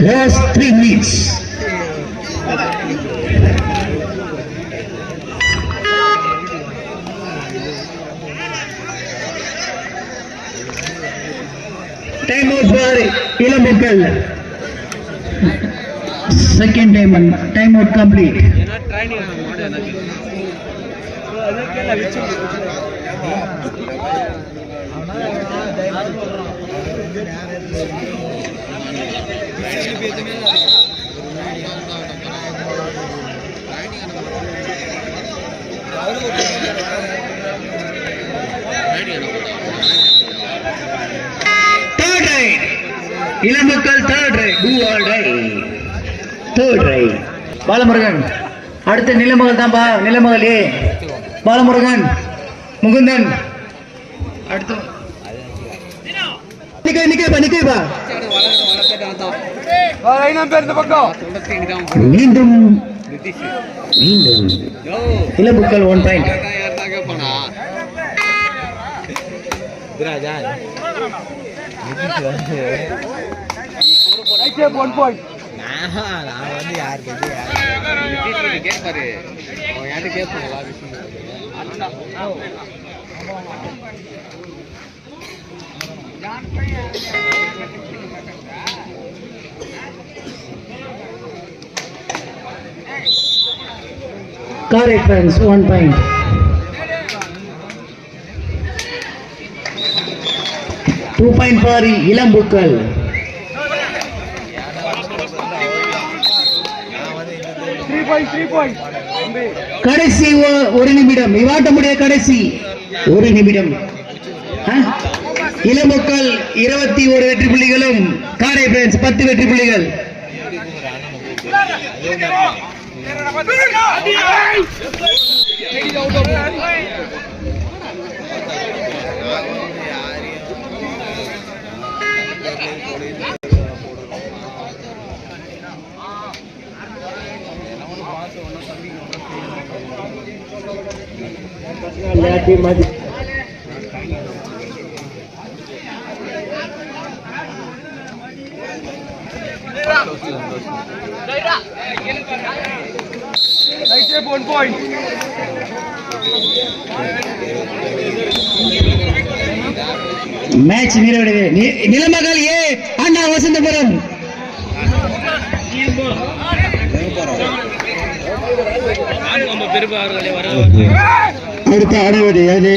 Last three minutes. Time out for Ilambukal. Second time, time out complete. இளமக்கள் third raid do or raid third raid Balamurugan அடுத்த நிலமகள் தான்பா நிலமகள் ஏ. பாலமுருகன் முகுந்தன் அடுத்து நிக்க தொண்ணூத்தி தான் மீண்டும் மீண்டும். இளம்புக்கள் ஒன் பாயிண்ட் ஒன் பாயிண்ட் நான் வந்து யாருக்கு கேட்பாரு அவன் யார்கிட்ட கேட்பாங்களா Correct friends, one point. Two point for இளம்புக்கள் கடைசி ஒரு நிமிடம். இவாட்டமுடைய கடைசி ஒரு நிமிடம். இளமக்கள் இருபத்தி ஒரு வெற்றி புள்ளிகளும் காரை பிரான்ஸ் பத்து வெற்றி புள்ளிகள். ஒன் பாயிண்ட் மேட்ச் நிறைவடைவு. நிலமகள் ஏ அண்ணா வசந்தபுரம். அடுத்த அனைவரை அணி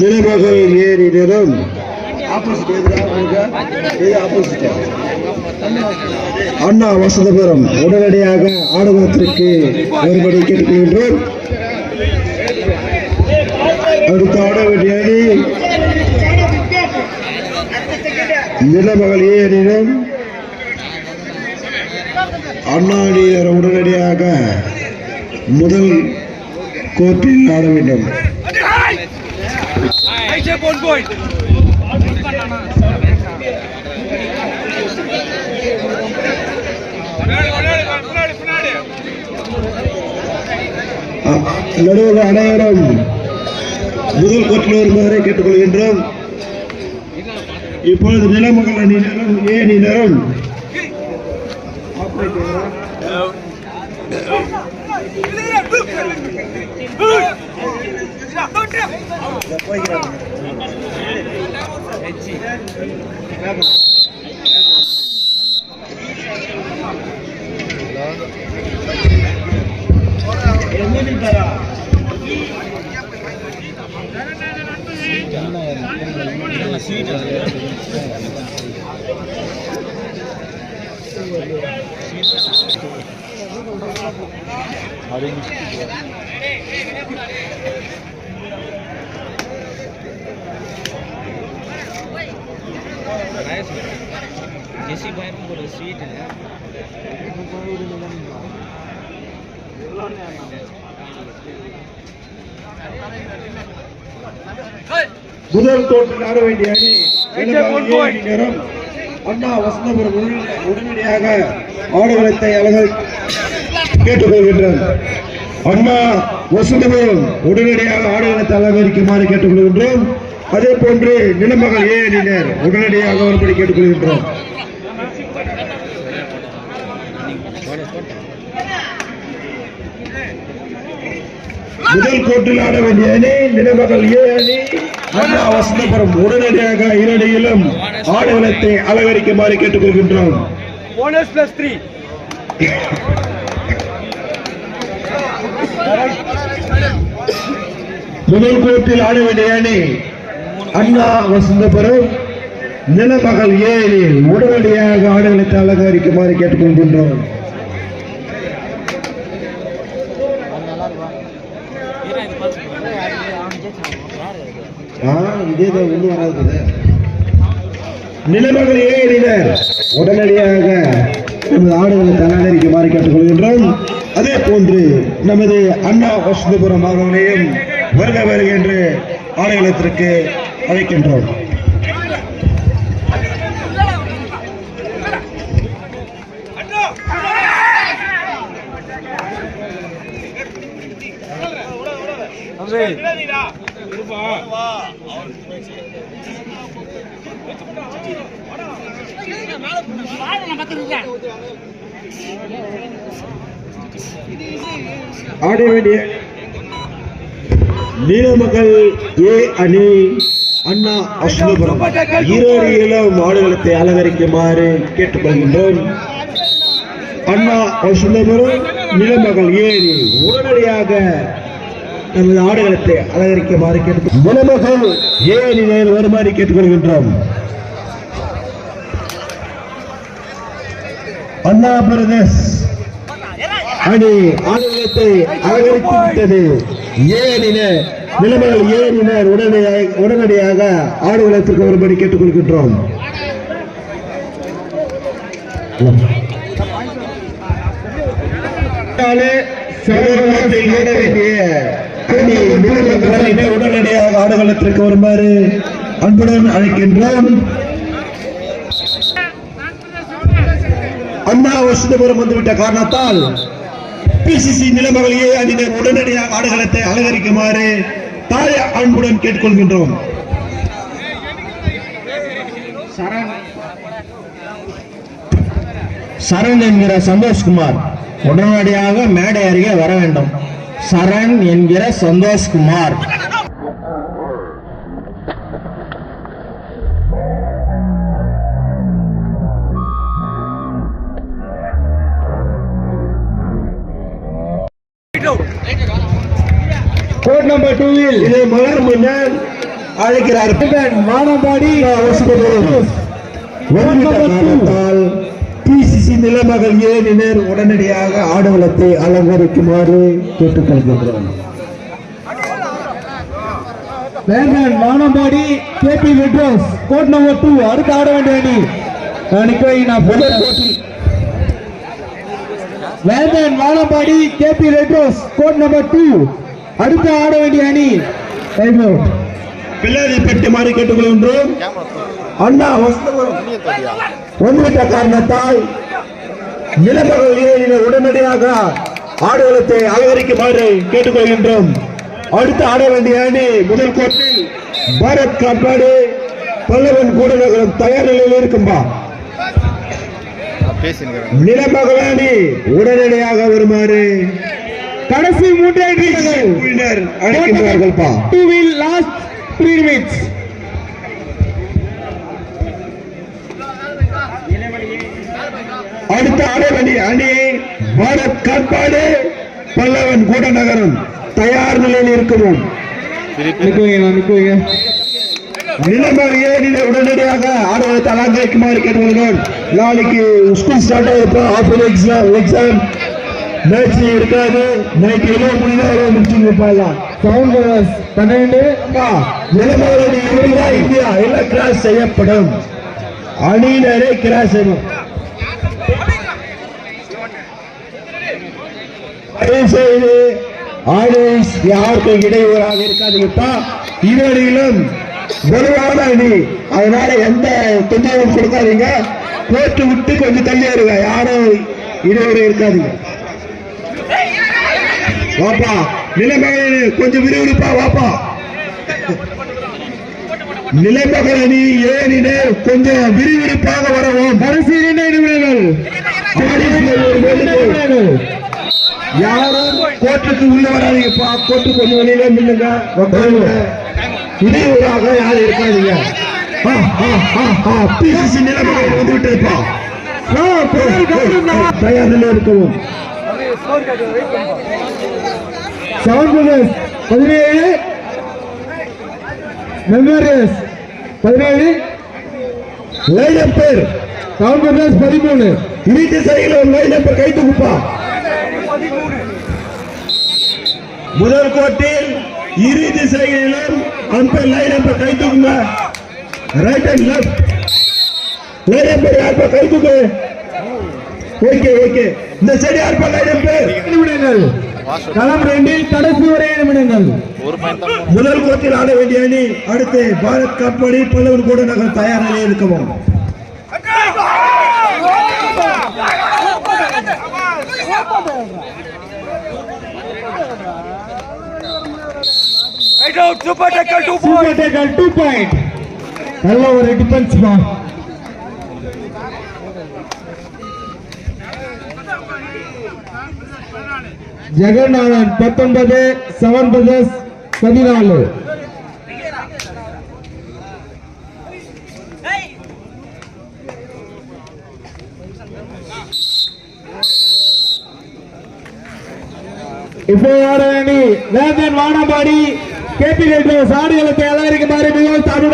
நிலமகள் ஏறி நிறம் அண்ணா வசதபுரம் உடனடியாக ஆடுகளத்திற்கு வரும்படி கேட்டுக்கொள்கின்றோம் அடுத்த ஆடவேண்டிய அணி நிலமகள் ஏறினம் அண்ணா அணியர் உடனடியாக முதல் கோர்ட்டில் ஆட வேண்டும் ஒன் பாயிண்ட் அ- நடுவர் அனைவரும் முதல் கோர்ட்டில் வருமாறு கேட்டுக்கொள்கின்றோம். இப்பொழுது நிலமகள் அணியினரும் ஏ அணி ஜெசி பையன் ஒரு ஸ்வீட் முதல் கோர்ட்டில் ஆட வேண்டிய அணி நிறம் அண்ணா வசந்தபுரம் உடனடி- உடனடியாக ஆடுகளத்தை அவர்கள் கேட்டுக்கொள்கின்றனர். அண்ணா வசந்தபுரம் உடனடியாக ஆடுகளத்தை அலங்கரிக்குமாறு கேட்டுக்கொள்கின்றோம். அதே போன்று நிலமகள் ஏ அணியினர் உடனடியாக வரும்படி கேட்டுக்கொள்கின்றோம் முதல் கோட்டில் ஆட வேண்டிய அணி நிலமகள் ஏ அணி அண்ணா வசந்தபுரம் உடனடியாக இரடியிலும் ஆடுகளத்தை அலங்கரிக்குமாறு கேட்டுக்கொள்கின்றோம் plus three. முதல் கோட்டில் ஆட வேண்டிய அணி அண்ணா வசந்தபுரம் நிலமகள் ஏ உடனடியாக ஆடுகளத்தை அலங்கரிக்குமாறு கேட்டுக்கொள்கின்றோம் நிலமகள் ஏழினர் உடனடியாக நமது ஆடுகளை அலங்கரிக்குமாறு கேட்டுக்கொள்கின்றோம். அதே போன்று நமது அண்ணா வசந்தபுரம் அவர்களையும் வருக வருக என்று ஆடுகளத்திற்கு அழைக்கின்றோம். ஆட வேண்டிய நீலமகள் ஏ அணி அண்ணா அஸ்வபுரம் இளம் ஆடுகளத்தை அலங்கரிக்குமாறு கேட்டுக்கொள்கின்றோம். அண்ணா அஸ்வபுரம் நிலமகள் ஏ அணி உடனடியாக நமது ஆடுகளத்தை அலங்கரிக்குமாறு கேட்டு நிலமகள் ஏ நேர் வருமாறு கேட்டுக்கொள்கின்றோம். அண்ணா பிரதேஷ் அணி ஆடுகளத்தை அலங்கரித்து விட்டது ஏனின நிலைமைகள் ஏறினர். உடனடியாக உடனடியாக ஆடுகளத்திற்கு வரும்படி கேட்டுக்கொள்கின்றோம். உடனடியாக ஆடுகளத்திற்கு வருமாறு அன்புடன் அழைக்கின்றோம். அண்ணா வசந்தபுரம் வந்துவிட்ட காரணத்தால் பிசிசி நிலைமகள் ஏ உடனடியாக ஆடுகளத்தை அலங்கரிக்குமாறு தாய அன்புடன் கேட்டுக்கொள்கின்றோம். சரண் என்கிற சந்தோஷ்குமார். உடனடியாக மேடை அருகே வர வேண்டும். சரண் என்கிற சந்தோஷ்குமார். டூவில் இதை மலர் மன்னன் அழைக்கிறார். வானம்பாடி காரணத்தால் பிசிசி நிலமகள் ஏனினர் உடனடியாக ஆடுகளத்தை அலங்கரிக்குமாறு கேட்டுக்கொள்கின்றோம். வேந்தன் வானம்பாடி கேபி விட்ரோஸ் கோட் நம்பர் டூ அடுத்து ஆட வேண்டிய அணி. அணிக்கு நான் முதல் கோட்டில் Vendhan Vanambadi KP Retros court number two அடுத்து ஆட வேண்டிய அணி. டைம் அவுட் பிள்ளையை பெட்டி மாறி கேட்டுக்கொள்கின்றோம் அண்ணா வந்துவிட்ட காரணத்தால் நிலமகள் ஏரியில் உடனடியாக ஆடுகளத்தை அலங்கரிக்குமாறு கேட்டுக்கொள்கின்றோம் அடுத்து ஆட வேண்டிய அணி முதல் கோட்டில் பாரத் காட்பாடு பல்லவன் கூடநகரம் தயார் நிலையில் இருக்கும்பா நிலமகள் அணி உடனடியாக வருமாறு. கடைசி மூன்றே அழைக்கின்றார்கள்ப்பா two will last three minutes அடுத்த ஆடவணி அணி பாரத் காட்பாடு பல்லவன் கூடநகரம் தயார் நிலையில் இருக்கிறோம் நிலைமை ஏறின உடனடியாக ஆடவத்தை அலங்கரிக்குமாறு கேட்டுக்கொள்கிறோம் நாளைக்கு ஸ்கூல் ஸ்டார்ட் ஆகிருப்போம் ஆஃபர் எக்ஸாம் எக்ஸாம் மேட்ச் இருக்காது. நைட் எழுபது மணி நேரம் முடிச்சுங்க போயிடலாம் சவுண்ட் பன்னெண்டு இந்தியா இந்தியா எல்லாம் கிராஸ் செய்யப்படும். அணியினரே கிராஸ் செய்யும் தயவு செய்து ஆடியன்ஸ் யாருக்கும் இடையூறாக இருக்காதுங்கப்பா இருவரையிலும் வலுவான அணி. அதனால எந்த தொந்தரவும் கொடுக்காதீங்க. போட்டு விட்டு கொஞ்சம் தள்ளி இருங்க. யாரும் இடையூறு இருக்காதீங்க. வாப்பா நிலைமையில் கொஞ்சம் விறுவிறுப்பா வாப்பா. நிலைமகள் அணி ஏனினே கொஞ்சம் விறுவிறுப்பாக வரவும். இரண்டு நிமிடங்கள். யாரும் கோர்ட்டுக்கு உள்ள வராதீங்கப்பா. கோர்ட்டு கொஞ்சம் வெளியில நில்லுங்க. இடையூறாக யாரும் இருக்காதீங்க. பிசிசி நிலைமை வந்து விட்டுருப்பா தயாரில் இருக்கவும். செவன் பிரதர்ஸ் பதினேழு. மெமோரியஸ் பதினேழு. லைன் பேர் செவன் பிரதர்ஸ் பதிமூணு. வீட்டு ஒரு லைன் அப்பர் கை தூக்குப்பா முதல் கோட்டில் இரு திசைகளிலும் அம்பர் லைன் அப்பர் கை தூக்குங்க right and left line upper யார் கை தூக்கு ஓகே ஓகே. இந்த சைடு நிமிடங்கள் களம் ரெண்டில் கடைசி ஒரே நிமிடங்கள் முதல் கோட்டில் ஆட வேண்டிய அணி அடுத்து பாரத் கப் அணி பல்லவன் கூட நாங்கள் தயார் நிலையில் இருக்கவும் சூப்பர் டேக்கல் டூ பாயிண்ட் நல்ல ஒரு டிஃபென்ஸ் பா ஜெகநாதன் பத்தொன்பது செவன் பிரதர்ஸ் பதினாலு இப்போ ஆட அணி வேந்தன் வானம்பாடி கேபி ஆடுகளத்தை எல்லாருக்கும் மாறி மிகவும் தானுடன்